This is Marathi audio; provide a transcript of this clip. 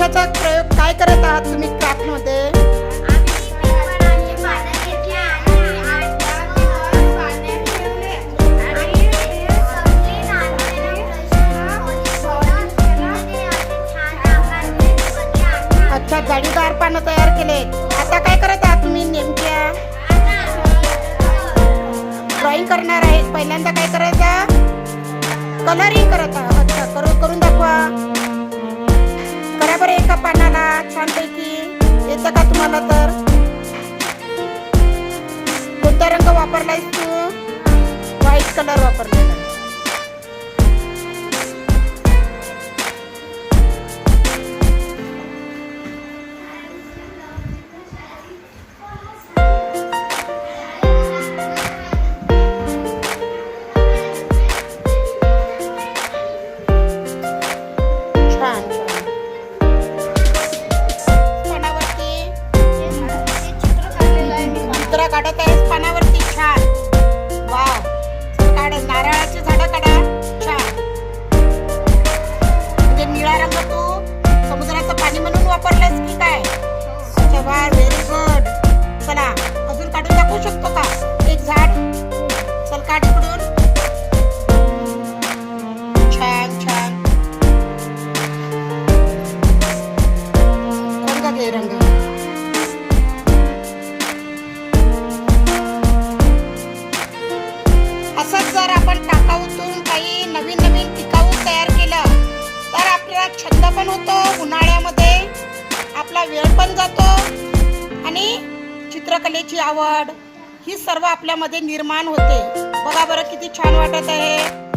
अच्छाचा प्रयोग काय करत आहात तुम्ही क्राफ्टमध्ये अच्छा जाळीदार पानं तयार केले. आता काय करत आहात तुम्ही नेमक्या? ड्रॉइंग करणार आहेत. पहिल्यांदा काय करायचं? कलरिंग करत आहात. अच्छा करून करून दाखवा. का पानाला छानपैकी येतं का तुम्हाला तर? कोणता रंग वापरलायस तू? व्हाईट कलर वापरलेला. काढत आहेस पानावरती? छान. वाव. काढ नारळाची झाडं काढा. छान. म्हणजे निळा रंग तू समुद्राचं पाणी म्हणून वापरलंस की काय? अच्छा व्हेरी गुड चला अजून काढून दाखवू शकतो का? एक झाड. चल काढ इकडून. छान छान. कोणता घे रंग? छंद पण होतो उन्हाळ्यामध्ये. आपला वेळ पण जातो. आणि चित्रकलेची आवड ही सर्व आपल्यामध्ये निर्माण होते. बघा बरं किती छान वाटत आहे.